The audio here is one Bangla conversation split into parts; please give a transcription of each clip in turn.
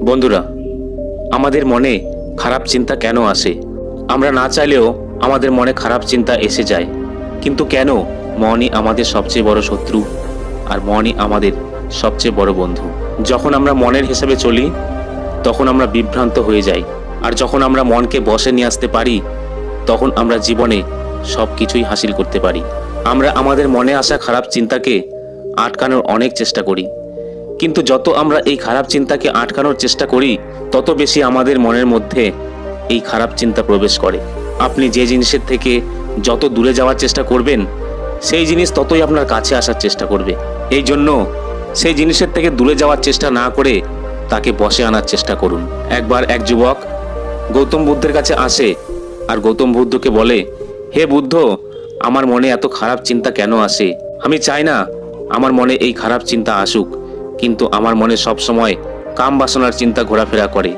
বন্ধুরা, আমাদের মনে খারাপ চিন্তা কেন আসে? আমরা না চাইলেও আমাদের মনে খারাপ চিন্তা এসে যায়। কিন্তু কেন মনই আমাদের সবচেয়ে বড় শত্রু আর মনই আমাদের সবচেয়ে বড় বন্ধু? যখন আমরা মনের হিসেবে চলি, তখন আমরা বিভ্রান্ত হয়ে যাই। আর যখন আমরা মনকে বসে নিয়ে আসতে পারি, তখন আমরা জীবনে সব কিছুই হাসিল করতে পারি। আমরা আমাদের মনে আসা খারাপ চিন্তাকে আটকানোর অনেক চেষ্টা করি। কিন্তু যত আমরা এই খারাপ চিন্তাকে আটকানোর চেষ্টা করি, তত বেশি আমাদের মনের মধ্যে এই খারাপ চিন্তা প্রবেশ করে। আপনি যে জিনিসের থেকে যত দূরে যাওয়ার চেষ্টা করবেন, সেই জিনিস ততই আপনার কাছে আসার চেষ্টা করবে। এই জন্য সেই জিনিসের থেকে দূরে যাওয়ার চেষ্টা না করে তাকে বসে আনার চেষ্টা করুন। একবার এক যুবক গৌতম বুদ্ধের কাছে আসে আর গৌতম বুদ্ধকে বলে, হে বুদ্ধ, আমার মনে এত খারাপ চিন্তা কেন আসে? আমি চাই না আমার মনে এই খারাপ চিন্তা আসুক। কিন্তু আমার মনে সব সময় কাম বাসনার চিন্তা ঘোরাফেরা করে।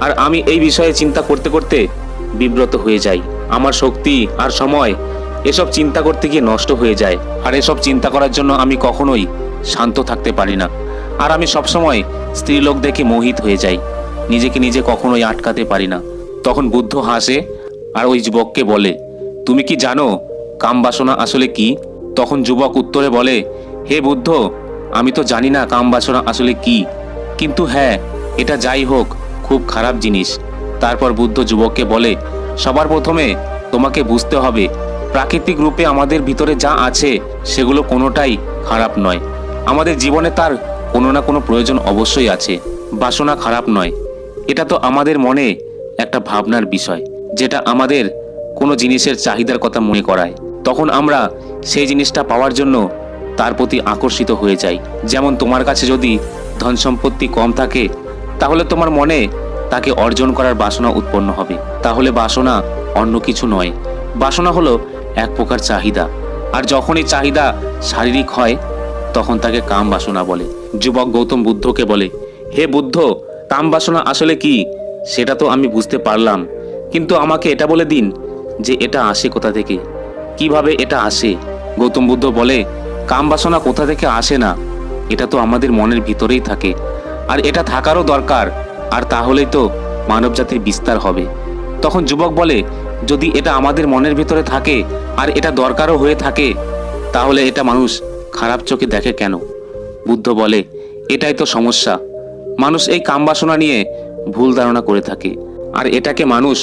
আর আমি এই বিষয়ে চিন্তা করতে করতে বিব্রত হয়ে যাই। আমার শক্তি আর সময় এসব চিন্তা করতে গিয়ে নষ্ট হয়ে যায়। আর এসব চিন্তা করার জন্য আমি কখনোই শান্ত থাকতে পারি না। আর আমি সবসময় স্ত্রীলোক দেখে মোহিত হয়ে যাই। নিজেকে নিজে কখনোই আটকাতে পারি না। তখন বুদ্ধ হাসে আর ওই যুবককে বলে, তুমি কি জানো কাম বাসনা আসলে কি? তখন যুবক উত্তরে বলে, হে বুদ্ধ আমি তো জানি না কাম বাসনা আসলে কি। কিন্তু হ্যাঁ এটা যাই হোক, খুব খারাপ জিনিস। তারপর বুদ্ধ যুবককে বলে, সবার প্রথমে তোমাকে বুঝতে হবে, প্রাকৃতিক রূপে আমাদের ভিতরে যা আছে, সেগুলো কোনোটাই খারাপ নয়। আমাদের জীবনে তার কোনো না কোনো প্রয়োজন অবশ্যই আছে, বাসনা খারাপ নয়। এটা তো আমাদের মনে একটা ভাবনার বিষয়, যেটা আমাদের কোনো জিনিসের চাহিদার কথা মনে করায়। তখন আমরা সেই জিনিসটা পাওয়ার জন্য তার প্রতি আকর্ষিত হয়ে যাই। যেমন তোমার কাছে যদি ধন সম্পত্তি কম থাকে, তাহলে তোমার মনে তাকে অর্জন করার বাসনা উৎপন্ন হবে। তাহলে বাসনা অন্য কিছু নয়। বাসনা হলো এক প্রকার চাহিদা। আর যখনই চাহিদা শারীরিক হয়, তখন তাকে কাম বাসনা বলে। যুবক গৌতম বুদ্ধকে বলে, হে বুদ্ধ, কাম বাসনা আসলে কি? সেটা তো আমি বুঝতে পারলাম। কিন্তু আমাকে এটা বলে দিন যে এটা আসে কোথা থেকে? কীভাবে এটা আসে? গৌতম বুদ্ধ বলে কাম বাসনা কোথা থেকে আসে না, এটা তো আমাদের মনের ভিতরেই থাকে। আর এটা থাকারও দরকার, আর তাহলেই তো মানব জাতির বিস্তার হবে। তখন যুবক বলে, যদি এটা আমাদের মনের ভিতরে থাকে, আর এটা দরকারও হয়ে থাকে, তাহলে এটা মানুষ খারাপ চোখে দেখে কেন? বুদ্ধ বলে, এটাই তো সমস্যা। মানুষ এই কাম বাসনা নিয়ে ভুল ধারণা করে থাকে, আর এটাকে মানুষ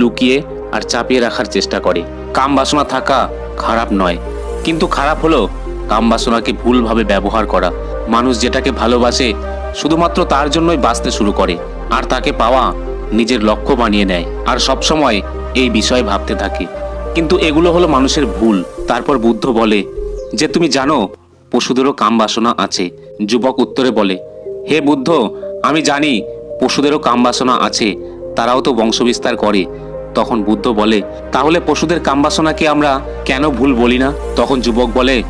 লুকিয়ে আর চাপিয়ে রাখার চেষ্টা করে। কাম বাসনা থাকা খারাপ নয়, কিন্তু খারাপ হলো কাম বাসনাকে ভুলভাবে ব্যবহার করা। মানুষ যেটাকে ভালোবাসে, শুধুমাত্র তার জন্যই বাঁচতে শুরু করে, আর তাকে পাওয়া নিজের লক্ষ্য বানিয়ে নেয়, আর সবসময় এই বিষয়ে ভাবতে থাকে। কিন্তু এগুলো হলো মানুষের ভুল। তারপর বুদ্ধ বলে, যে তুমি জানো, পশুদেরও কাম বাসনা আছে। যুবক উত্তরে বলে, হে বুদ্ধ, আমি জানি পশুদেরও কাম বাসনা আছে, তারাও তো বংশবিস্তার করে। তখন বুদ্ধ বলে, তাহলে পশুদের কাম বাসনাকে আমরা কেন ভুল বলি না? তখন যুবক বলে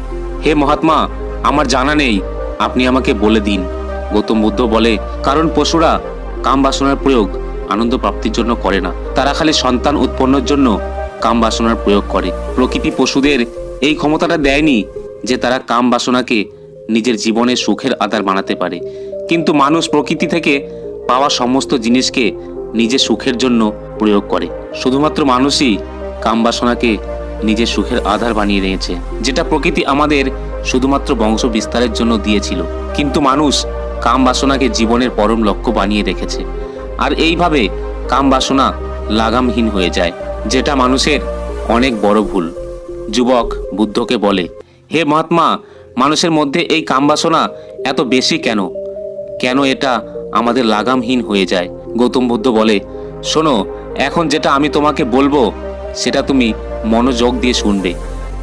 হে মহাত্মা, আমার জানা নেই, আপনি আমাকে বলে দিন। গৌতম বুদ্ধ বলে, কারণ পশুরা কাম বাসনার প্রয়োগ আনন্দ প্রাপ্তির জন্য করে না। তারা খালি সন্তান উৎপন্নর জন্য কাম বাসনার প্রয়োগ করে। প্রকৃতি পশুদের এই ক্ষমতাটা দেয়নি যে তারা কাম বাসনাকে নিজের জীবনে সুখের আধার বানাতে পারে। কিন্তু মানুষ প্রকৃতি থেকে পাওয়া সমস্ত জিনিসকে নিজের সুখের জন্য প্রয়োগ করে। শুধুমাত্র মানুষই কাম বাসনাকে নিজের সুখের আধার বানিয়ে নিয়েছে, যেটা প্রকৃতি আমাদের শুধুমাত্র বংশ বিস্তারের জন্য দিয়েছিল। কিন্তু মানুষ কাম বাসনাকে জীবনের পরম লক্ষ্য বানিয়ে রেখেছে। আর এইভাবে কাম বাসনা লাগামহীন হয়ে যায়, যেটা মানুষের অনেক বড় ভুল। যুবক বুদ্ধকে বলে, হে মহাত্মা, মানুষের মধ্যে এই কাম বাসনা এত বেশি কেন? কেন এটা আমাদের লাগামহীন হয়ে যায়? গৌতম বুদ্ধ বলে, শোনো, এখন যেটা আমি তোমাকে বলব, সেটা তুমি মনোযোগ দিয়ে শুনবে।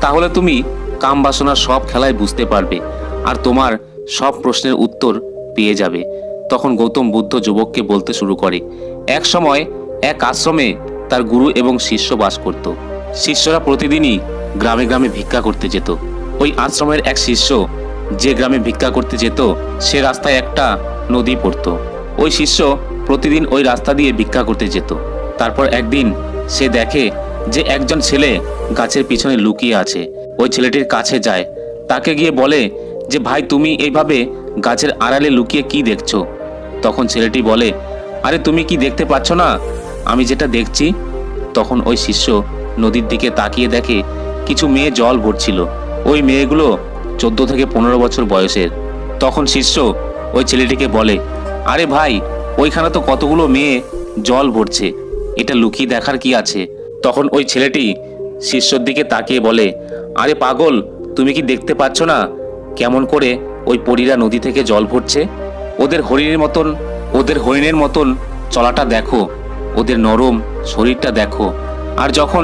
তাহলে তুমি কাম বাসনার সব খেলায় বুঝতে পারবে আর তোমার সব প্রশ্নের উত্তর পেয়ে যাবে। তখন গৌতম বুদ্ধ যুবককে বলতে শুরু করে। এক সময় এক আশ্রমে তার গুরু এবং শিষ্য বাস করত। শিষ্যরা প্রতিদিনই গ্রামে গ্রামে ভিক্ষা করতে যেত। ওই আশ্রমের এক শিষ্য যে গ্রামে ভিক্ষা করতে যেত, সে রাস্তায় একটা নদী পড়তো। ওই শিষ্য প্রতিদিন ওই রাস্তা দিয়ে ভিক্ষা করতে যেত। তারপর একদিন সে দেখে যে একজন ছেলে গাছের পিছনে লুকিয়ে আছে। ওই ছেলেটির কাছে যায়। তাকে গিয়ে বলে যে, ভাই, তুমি এইভাবে গাছের আড়ালে লুকিয়ে কি দেখছ? তখন ছেলেটি বলে, আরে, তুমি কি দেখতে পাচ্ছ না? আমি যেটা দেখছি। তখন ওই শিষ্য নদীর দিকে তাকিয়ে দেখে, কিছু মেয়ে জল ভরছিল। ওই মেয়েগুলো চোদ্দ থেকে পনেরো বছর বয়সের। তখন শিষ্য ওই ছেলেটিকে বলে, আরে ভাই, ওইখানে তো কতগুলো মেয়ে জল ভরছে। এটা লুকিয়ে দেখার কি আছে? তখন ওই ছেলেটি শিষ্যর দিকে তাকিয়ে বলে, আরে পাগল, তুমি কি দেখতে পাচ্ছ না কেমন করে ওই পরীরা নদী থেকে জল ভরছে? ওদের হরিণের মতন, ওদের হরিণের মতন চলাটা দেখো, ওদের নরম শরীরটা দেখো। আর যখন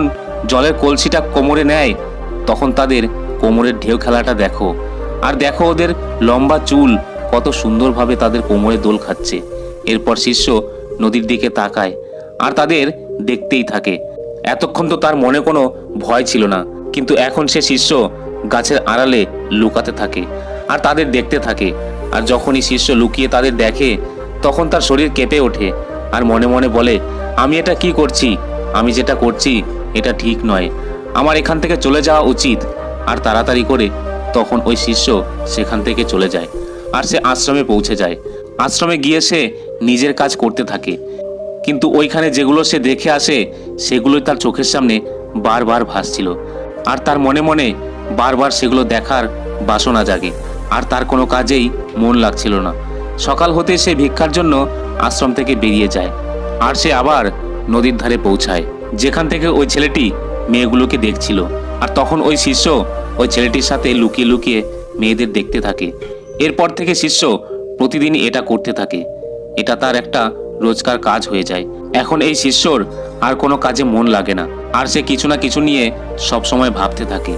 জলের কলসিটা কোমরে নেয়, তখন তাদের কোমরের ঢেউ খেলাটা দেখো। আর দেখো ওদের লম্বা চুল কত সুন্দরভাবে তাদের কোমরে দোল খাচ্ছে। এরপর শিষ্য নদীর দিকে তাকায়, আর তাদের দেখতেই থাকে। এতক্ষণ তো তার মনে কোনো ভয় ছিল না, কিন্তু এখন সে শিষ্য গাছের আড়ালে লুকাতে থাকে আর তাদের দেখতে থাকে। আর যখনই শিষ্য লুকিয়ে তাদের দেখে, তখন তার শরীর কেঁপে ওঠে আর মনে মনে বলে, আমি এটা কি করছি? আমি যেটা করছি, এটা ঠিক নয়। আমার এখান থেকে চলে যাওয়া উচিত। আর তাড়াতাড়ি করে তখন ওই শিষ্য সেখান থেকে চলে যায় আর সে আশ্রমে পৌঁছে যায়। আশ্রমে গিয়ে সে নিজের কাজ করতে থাকে। কিন্তু ওইখানে যেগুলো সে দেখে আসে, সেগুলোই তার চোখের সামনে বারবার ভাসছিল। আর তার মনে মনে বারবার সেগুলো দেখার বাসনা জাগে। আর তার কোনো কাজেই মন লাগছিল না। সকাল হতে সে ভিক্ষার জন্য আশ্রম থেকে বেরিয়ে যায়। আর সে আবার নদীর ধারে পৌঁছায়। যেখান থেকে ওই ছেলেটি মেয়েগুলোকে দেখছিল। আর তখন ওই শিষ্য ওই ছেলেটির সাথে লুকিয়ে লুকিয়ে মেয়েদের দেখতে থাকে। এরপর থেকে শিষ্য প্রতিদিন এটা করতে থাকে। এটা তার একটা রোজকার কাজ হয়ে যায়। এখন এই শিষ্যর আর কোনো কাজে মন লাগে না। আর সে কিছু না কিছু নিয়ে সবসময় ভাবতে থাকে।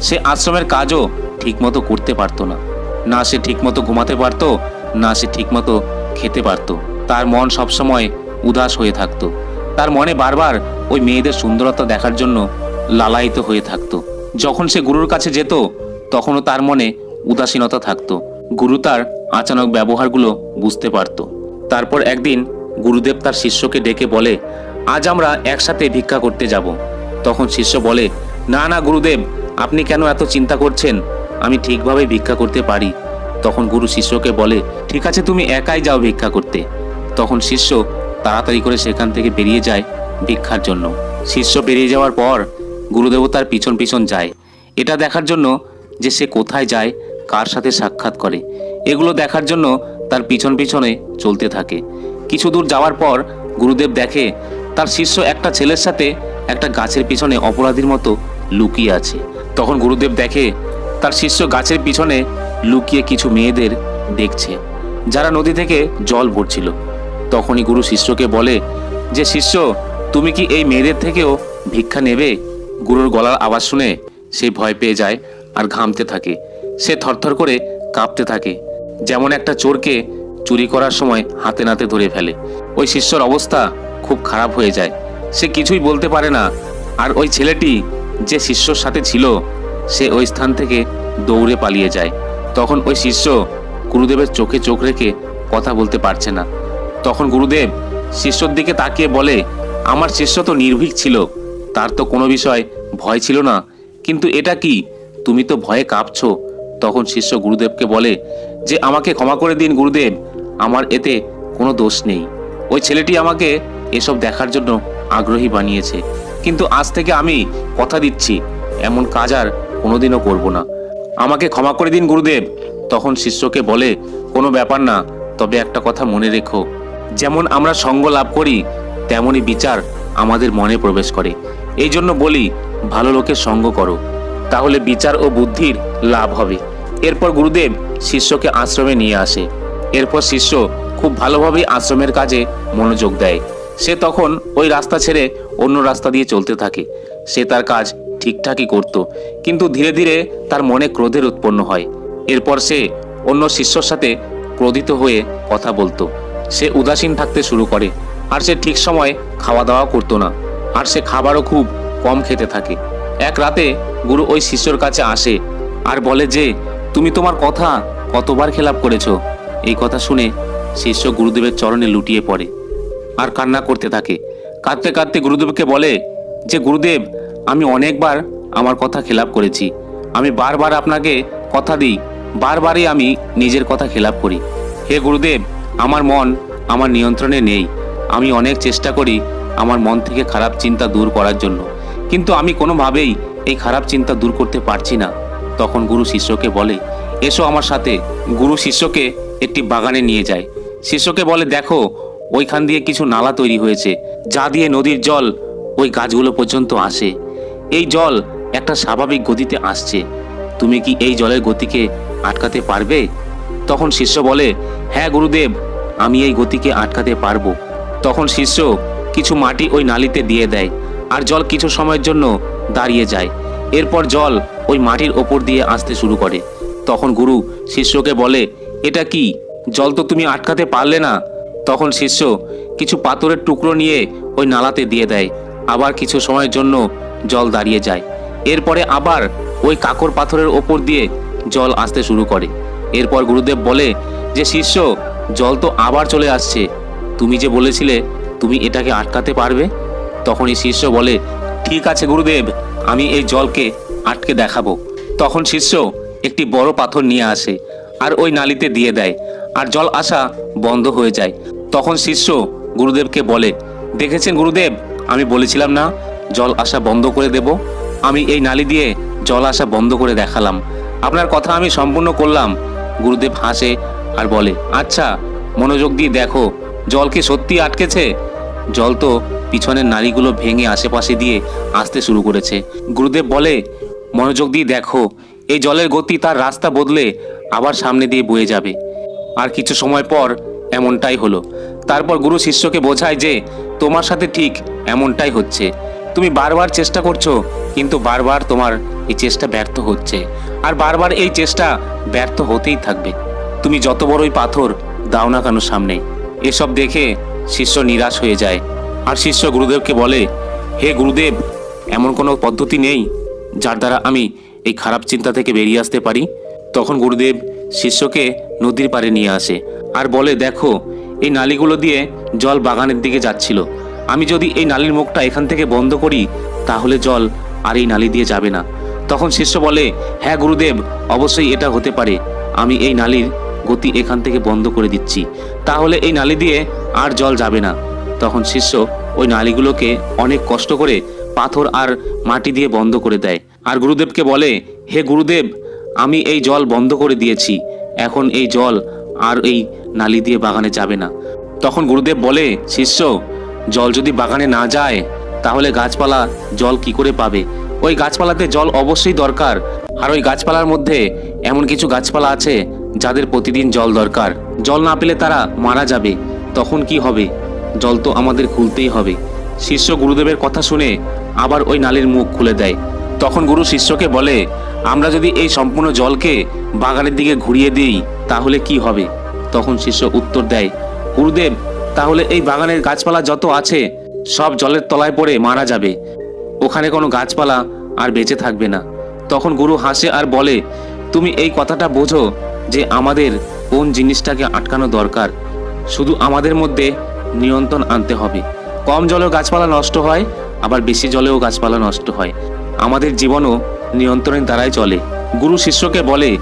সে আশ্রমের কাজও ঠিকমতো করতে পারতো না। না সে ঠিকমতো ঘুমাতে পারতো, না সে ঠিকমতো খেতে পারতো। তার মন সবসময় উদাস হয়ে থাকতো। তার মনে বারবার ওই মেয়েদের সুন্দরতা দেখার জন্য লালায়িত হয়ে থাকতো। যখন সে গুরুর কাছে যেত, তখনও তার মনে উদাসীনতা থাকতো। গুরু তার আচানক ব্যবহারগুলো বুঝতে পারতো। তারপর একদিন গুরুদেব তার শিষ্যকে ডেকে বলে, আজ আমরা একসাথে ভিক্ষা করতে যাব। তখন শিষ্য বলে, না না, গুরুদেব, আপনি কেন এত চিন্তা করছেন? আমি ঠিকভাবে ভিক্ষা করতে পারি। তখন গুরু শিষ্যকে বলে, ঠিক আছে, তুমি একাই যাও ভিক্ষা করতে। তখন শিষ্য তাড়াতাড়ি করে সেখান থেকে বেরিয়ে যায় ভিক্ষার জন্য। শিষ্য বেরিয়ে যাওয়ার পর গুরুদেব তার পিছন পিছন যায়। এটা দেখার জন্য যে সে কোথায় যায়, কার সাথে সাক্ষাৎ করে, এগুলো দেখার জন্য তার পিছন পিছনে চলতে থাকে। কিছু দূর যাওয়ার পর গুরুদেব দেখে তার শিষ্য একটা ছেলের সাথে একটা গাছের পিছনে অপরাধীর মতো লুকিয়ে আছে। তখন গুরুদেব দেখে তার শিষ্য গাছের পিছনে লুকিয়ে কিছু মেয়েদের দেখছে, যারা নদী থেকে জল ভরছিল। তখনই গুরু শিষ্যকে বলে, যে শিষ্য, তুমি কি এই মেয়েদের থেকেও ভিক্ষা নেবে? গুরুর গলার আওয়াজ শুনে সে ভয় পেয়ে যায় আর ঘামতে থাকে। সে থরথর করে কাঁপতে থাকে। যেমন একটা চোরকে চুরি করার সময় হাতে নাতে ধরে ফেলে। ওই শিষ্যর অবস্থা খুব খারাপ হয়ে যায়। সে কিছুই বলতে পারে না। আর ওই ছেলেটি যে শিষ্যর সাথে ছিল, সে ওই স্থান থেকে দৌড়ে পালিয়ে যায়। তখন ওই শিষ্য গুরুদেবের চোখে চোখ রেখে কথা বলতে পারছে না। তখন গুরুদেব শিষ্যর দিকে তাকিয়ে বলে, আমার শিষ্য তো নির্ভীক ছিল। তার তো কোনো বিষয় ভয় ছিল না। কিন্তু এটা কি? তুমি তো ভয়ে কাঁপছ। তখন শিষ্য গুরুদেবকে বলে, যে আমাকে ক্ষমা করে দিন গুরুদেব। আমার এতে কোনো দোষ নেই। ওই ছেলেটি আমাকে এসব দেখার জন্য আগ্রহী বানিয়েছে। কিন্তু আজ থেকে আমি কথা দিচ্ছি, এমন কাজ আর কোনোদিনও করব না। আমাকে ক্ষমা করে দিন, গুরুদেব। তখন শিষ্যকে বলে, কোনো ব্যাপার না, তবে একটা কথা মনে রেখো। যেমন আমরা সঙ্গ লাভ করি তেমনই বিচার আমাদের মনে প্রবেশ করে। এই জন্য বলি, ভালো লোকের সঙ্গ করো। তাহলে বিচার ও বুদ্ধির লাভ হবে। এরপর গুরুদেব শিষ্যকে আশ্রমে নিয়ে আসে। এরপর শিষ্য খুব ভালোভাবেই আশ্রমের কাজে মনোযোগ দেয়। সে তখন ওই রাস্তা ছেড়ে অন্য রাস্তা দিয়ে চলতে থাকে। সে তার কাজ ঠিকঠাকই করত, কিন্তু ধীরে ধীরে তার মনে ক্রোধের উৎপন্ন হয়। এরপর সে অন্য শিষ্যর সাথে ক্রোধিত হয়ে কথা বলতো। সে উদাসীন থাকতে শুরু করে, আর সে ঠিক সময় খাওয়া দাওয়া করতো না, আর সে খাবারও খুব কম খেতে থাকে। এক রাতে গুরু ওই শিষ্যর কাছে আসে আর বলে যে, তুমি তোমার কথা কতবার খেলাপ করেছ? এই কথা শুনে শিষ্য গুরুদেবের চরণে লুটিয়ে পড়ে আর কান্না করতে থাকে। কাঁদতে কাঁদতে গুরুদেবকে বলে, যে গুরুদেব, আমি অনেকবার আমার কথা খেলাপ করেছি। আমি বারবার আপনাকে কথা দিই, বারবারই আমি নিজের কথা খেলাপ করি। হে গুরুদেব, আমার মন আমার নিয়ন্ত্রণে নেই। আমি অনেক চেষ্টা করি আমার মন থেকে খারাপ চিন্তা দূর করার জন্য। কিন্তু আমি কোনোভাবেই এই খারাপ চিন্তা দূর করতে পারছি না। তখন গুরু শিষ্যকে বলে, এসো আমার সাথে। গুরু শিষ্যকে একটি বাগানে নিয়ে যায়। শিষ্যকে বলে, দেখো, ওইখান দিয়ে কিছু নালা তৈরি হয়েছে, যা দিয়ে নদীর জল ওই গাছগুলো পর্যন্ত আসে। এই জল একটা স্বাভাবিক গতিতে আসছে। তুমি কি এই জলের গতিকে আটকাতে পারবে? তখন শিষ্য বলে হ্যাঁ গুরুদেব, আমি এই গতিকে আটকাতে পারব। তখন শিষ্য কিছু মাটি ওই নালিতে দিয়ে দেয় আর জল কিছু সময়ের জন্য দাঁড়িয়ে যায়। এরপর জল ওই মাটির ওপর দিয়ে আসতে শুরু করে। তখন গুরু শিষ্যকে বলে এটা কি? জল তো তুমি আটকাতে পারলে না। তখন শিষ্য কিছু পাথরের টুকরো নিয়ে ওই নালাতে দিয়ে দেয়। আবার কিছু সময়ের জন্য জল দাঁড়িয়ে যায়। এরপরে আবার ওই কাকর পাথরের ওপর দিয়ে জল আসতে শুরু করে। এরপর গুরুদেব বলে যে, শিষ্য, জল তো আবার চলে আসছে। তুমি যে বলেছিলে তুমি এটাকে আটকাতে পারবে? তখনই শিষ্য বলে, ঠিক আছে গুরুদেব, আমি এই জলকে আটকে দেখাবো। তখন শিষ্য একটি বড় পাথর নিয়ে আসে। আর ওই নালিতে দিয়ে দেয়। আর জল আসা বন্ধ হয়ে যায়। তখন শিষ্য গুরুদেবকে বলে, দেখেছেন গুরুদেব, আমি বলেছিলাম না, জল আসা বন্ধ করে দেব। আমি এই নালি দিয়ে জল আসা বন্ধ করে দেখালাম। আপনার কথা আমি সম্পূর্ণ করলাম। গুরুদেব হাসে আর বলে আচ্ছা মনোযোগ দিয়ে দেখো, জল কি সত্যি আটকেছে? জল তো পিছনের নারীগুলো ভেঙে আশেপাশে দিয়ে আসতে শুরু করেছে। গুরুদেব বলে, মনোযোগ দিয়ে দেখো, এই জলের গতি তার রাস্তা বদলে আবার সামনে দিয়ে বয়ে যাবে। আর কিছু সময় পর এমনটাই হলো। তারপর গুরু শিষ্যকে বোঝায় যে, তোমার সাথে ঠিক এমনটাই হচ্ছে। তুমি বারবার চেষ্টা করছ, কিন্তু বারবার তোমার এই চেষ্টা ব্যর্থ হচ্ছে। আর বারবার এই চেষ্টা ব্যর্থ হতেই থাকবে। তুমি যত বড়ই পাথর দাও না কেন সামনে? এসব দেখে শিষ্য নিরাশ হয়ে যায়। আর শিষ্য গুরুদেবকে বলে, হে গুরুদেব, এমন কোনো পদ্ধতি নেই যার দ্বারা আমি এই খারাপ চিন্তা থেকে বেরিয়ে আসতে পারি? তখন গুরুদেব শিষ্যকে নদীর পাড়ে নিয়ে আসে আর বলে, দেখো, এই নালীগুলো দিয়ে জল বাগানের দিকে যাচ্ছিল। আমি যদি এই নালীর মুখটা এখান থেকে বন্ধ করি, তাহলে জল আর এই নালী দিয়ে যাবে না। তখন শিষ্য বলে হ্যাঁ গুরুদেব, অবশ্যই এটা হতে পারে। আমি এই নালীর গতি এখান থেকে বন্ধ করে দিচ্ছি। তাহলে এই নালী দিয়ে আর জল যাবে না। তখন শিষ্য ওই নালীগুলোকে অনেক কষ্ট করে পাথর আর মাটি দিয়ে বন্ধ করে দেয়। আর গুরুদেবকে বলে, হে গুরুদেব আমি এই জল বন্ধ করে দিয়েছি। এখন এই জল আর এই নালি দিয়ে বাগানে যাবে না। তখন গুরুদেব বলে, শিষ্য, জল যদি বাগানে না যায়, তাহলে গাছপালা জল কি করে পাবে? ওই গাছপালাতে জল অবশ্যই দরকার। আর ওই গাছপালার মধ্যে এমন কিছু গাছপালা আছে যাদের প্রতিদিন জল দরকার। জল না পেলে তারা মারা যাবে। তখন কি হবে? জল তো আমাদের খুলতেই হবে। শিষ্য গুরুদেবের কথা শুনে আবার ওই নালীর মুখ খুলে দেয়। তখন গুরু শিষ্যকে বলে আমরা যদি এই সম্পূর্ণ জলকে বাগানের দিকে ঘুরিয়ে দিই, তাহলে কি হবে? তখন শিষ্য উত্তর দেয়, গুরুদেব, তাহলে এই বাগানের গাছপালা যত আছে, সব জলের তলায় পড়ে মারা যাবে। ওখানে কোনো গাছপালা আর বেঁচে থাকবে না। তখন গুরু হাসে আর বলে, তুমি এই কথাটা বোঝো যে আমাদের কোন জিনিসটাকে আটকানো দরকার। শুধু আমাদের মধ্যে নিয়ন্ত্রণ আনতে হবে। কম জলেও গাছপালা নষ্ট হয়, আবার বেশি জলেও গাছপালা নষ্ট হয়। আমাদের জীবনও নিয়ন্ত্রণের দ্বারাই চলে। গুরু শিষ্যকে বলে,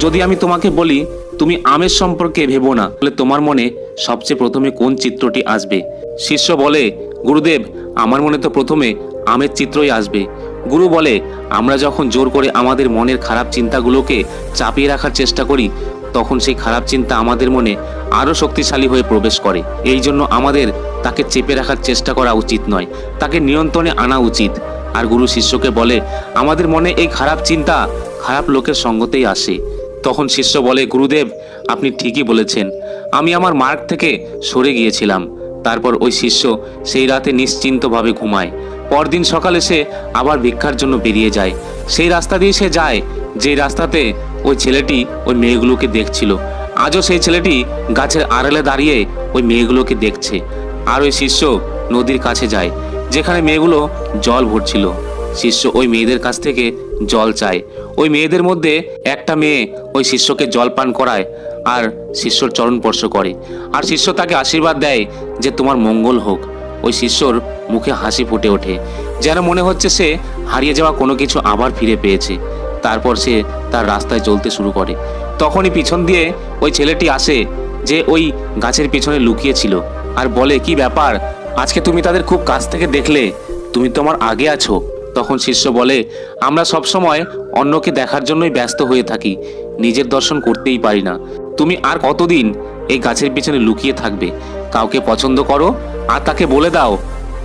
যদি আমি তোমাকে বলি, তুমি আমের সম্পর্কে ভেবো না, তাহলে তোমার মনে সবচেয়ে প্রথমে কোন চিত্রটি আসবে? শিষ্য বলে, গুরুদেব, আমার মনে তো প্রথমে আমের চিত্রই আসবে। গুরু বলে, আমরা যখন জোর করে আমাদের মনের খারাপ চিন্তাগুলোকে চাপিয়ে রাখার চেষ্টা করি, তখন সেই খারাপ চিন্তা আমাদের মনে আরও শক্তিশালী হয়ে প্রবেশ করে। এই জন্য আমাদের তাকে চেপে রাখার চেষ্টা করা উচিত নয়, তাকে নিয়ন্ত্রণে আনা উচিত। আর গুরু শিষ্যকে বলে, আমাদের মনে এই খারাপ চিন্তা খারাপ লোকের সঙ্গতেই আসে। তখন শিষ্য বলে, গুরুদেব, আপনি ঠিকই বলেছেন। আমি আমার মার্গ থেকে সরে গিয়েছিলাম। তারপর ওই শিষ্য সেই রাতে নিশ্চিন্তভাবে ঘুমায়। পরদিন সকালে সে আবার ভিক্ষার জন্য বেরিয়ে যায়। সেই রাস্তা দিয়ে সে যায়, যে রাস্তাতে ওই ছেলেটি ওই মেয়েগুলোকে দেখছিল। আজও সেই ছেলেটি গাছের আড়ালে দাঁড়িয়ে ওই মেয়েগুলোকে দেখছে। আর ওই শিষ্য নদীর কাছে যায়। যেখানে মেয়েগুলো জল ভরছিল। শিষ্য ওই মেয়েদের কাছ থেকে জল চায়। ওই মেয়েদের মধ্যে একটা মেয়ে ওই শিষ্যকে জল পান করায় আর শিষ্যর চরণ স্পর্শ করে। আর শিষ্য তাকে আশীর্বাদ দেয় যে তোমার মঙ্গল হোক। ওই শিষ্যর মুখে হাসি ফুটে ওঠে। যেন মনে হচ্ছে সে হারিয়ে যাওয়া কোনো কিছু আবার ফিরে পেয়েছে। তারপর সে তার রাস্তায় চলতে শুরু করে। তখনই পিছন দিয়ে ওই ছেলেটি আসে যে ওই গাছের পেছনে লুকিয়েছিল। আর বলে, কি ব্যাপার? আজকে তুমি তাদের খুব কাছ থেকে দেখলে, তুমি তো আমার আগে আছো। তখন শিষ্য বলে, আমরা সবসময় অন্যকে দেখার জন্যই ব্যস্ত হয়ে থাকি, নিজের দর্শন করতেই পারি না। তুমি আর কতদিন এই গাছের পিছনে লুকিয়ে থাকবে? কাউকে পছন্দ করো আর তাকে বলে দাও।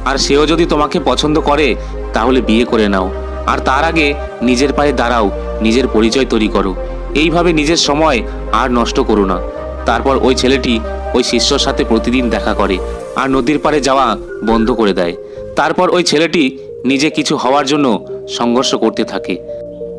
আর সেও যদি তোমাকে পছন্দ করে, তাহলে বিয়ে করে নাও। আর তার আগে নিজের পায়ে দাঁড়াও, নিজের পরিচয় তৈরি করো। এইভাবে নিজের সময় আর নষ্ট করো না। তারপর ওই ছেলেটি ওই শিষ্যর সাথে প্রতিদিন দেখা করে আর নদীর পাড়ে যাওয়া বন্ধ করে দেয়। তারপর ওই ছেলেটি নিজে কিছু হওয়ার জন্য সংঘর্ষ করতে থাকে।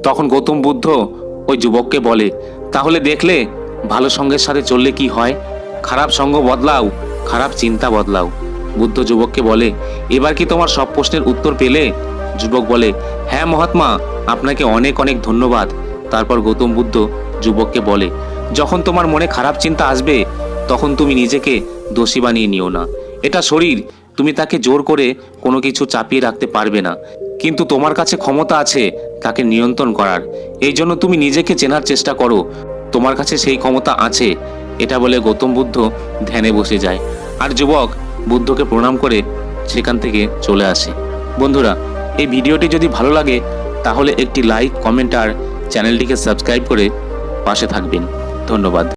তখন গৌতম বুদ্ধ ওই যুবককে বলে, তাহলে দেখলে ভালো সঙ্গের সাথে চললে কি হয়? খারাপ সঙ্গ বদলাও, খারাপ চিন্তা বদলাও। বুদ্ধ যুবককে বলে, এবার কি তোমার সব প্রশ্নের উত্তর পেলে? যুবক বলে হ্যাঁ মহাত্মা, আপনাকে অনেক অনেক ধন্যবাদ। তারপর গৌতম বুদ্ধ যুবককে বলে যখন তোমার মনে খারাপ চিন্তা আসবে, তখন তুমি নিজেকে দোষী বানিয়ে নিও না। এটা শরীর, তুমি তাকে জোর করে কোনো কিছু চাপিয়ে রাখতে পারবে না। কিন্তু তোমার কাছে ক্ষমতা আছে তাকে নিয়ন্ত্রণ করার। এই জন্য তুমি নিজেকে চেনার চেষ্টা করো। তোমার কাছে সেই ক্ষমতা আছে, এটা বলে গৌতম বুদ্ধ ধ্যানে বসে যায়। আর যুবক বুদ্ধকে প্রণাম করে সেখান থেকে চলে আসে। বন্ধুরা, এই ভিডিওটি যদি ভালো লাগে, তাহলে একটি লাইক কমেন্ট আর চ্যানেলটিকে সাবস্ক্রাইব করে পাশে থাকবেন। ধন্যবাদ